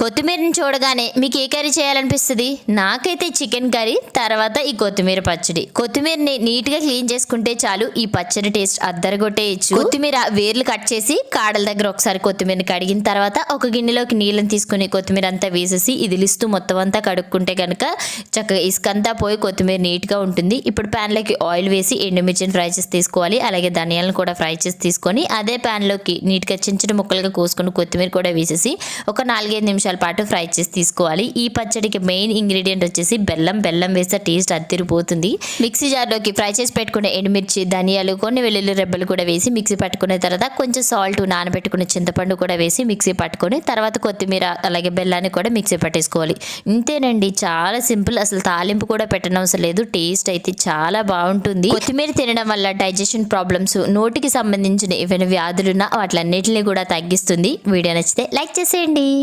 కొత్తిమీరని చూడగానే మీకు ఏ కర్రీ చేయాలనిపిస్తుంది? నాకైతే చికెన్ కర్రీ తర్వాత ఈ కొత్తిమీర పచ్చడి. కొత్తిమీరని నీట్గా క్లీన్ చేసుకుంటే చాలు ఈ పచ్చడి టేస్ట్ అద్దరగొట్టేయచ్చు. కొత్తిమీర వేర్లు కట్ చేసి కాడల దగ్గర ఒకసారి కొత్తిమీరని కడిగిన తర్వాత ఒక గిన్నెలోకి నీళ్ళని తీసుకుని కొత్తిమీర అంతా వేసేసి ఇది లిస్తూ మొత్తం అంతా కడుక్కుంటే కనుక చక్కగా ఇసుకంతా పోయి కొత్తిమీర నీట్గా ఉంటుంది. ఇప్పుడు ప్యాన్లోకి ఆయిల్ వేసి ఎండుమిర్చిని ఫ్రై చేసి తీసుకోవాలి. అలాగే ధనియాలను కూడా ఫ్రై చేసి తీసుకొని అదే ప్యాన్లోకి నీట్గా చిన్న చిన్న ముక్కలుగా కోసుకొని కొత్తిమీర కూడా వేసేసి ఒక నాలుగైదు నిమిషాలు పాటు ఫ్రై చేసి తీసుకోవాలి. ఈ పచ్చడికి మెయిన్ ఇంగ్రీడియంట్ వచ్చేసి బెల్లం. బెల్లం వేస్తే టేస్ట్ అత్తిరిపోతుంది మిక్సీ జార్లోకి ఫ్రై చేసి పెట్టుకున్న ఎండుమిర్చి ధనియాలు కొన్ని వెల్లుల్లి రెబ్బలు కూడా వేసి మిక్సీ పట్టుకున్న తర్వాత కొంచెం సాల్ట్ నానబెట్టుకున్న చింతపండు కూడా వేసి మిక్సీ పట్టుకొని తర్వాత కొత్తిమీర అలాగే బెల్లాన్ని కూడా మిక్సీ పట్టేసుకోవాలి. ఇంతేనండి చాలా సింపుల్. అసలు తాలింపు కూడా పెట్టనవసరం లేదు. టేస్ట్ అయితే చాలా బాగుంటుంది. కొత్తిమీర తినడం వల్ల డైజెషన్ ప్రాబ్లమ్స్ నోటికి సంబంధించిన ఏవైనా వ్యాధులున్నా వాటిలన్నిటిని కూడా తగ్గిస్తుంది. వీడియో నచ్చితే లైక్ చేసేయండి.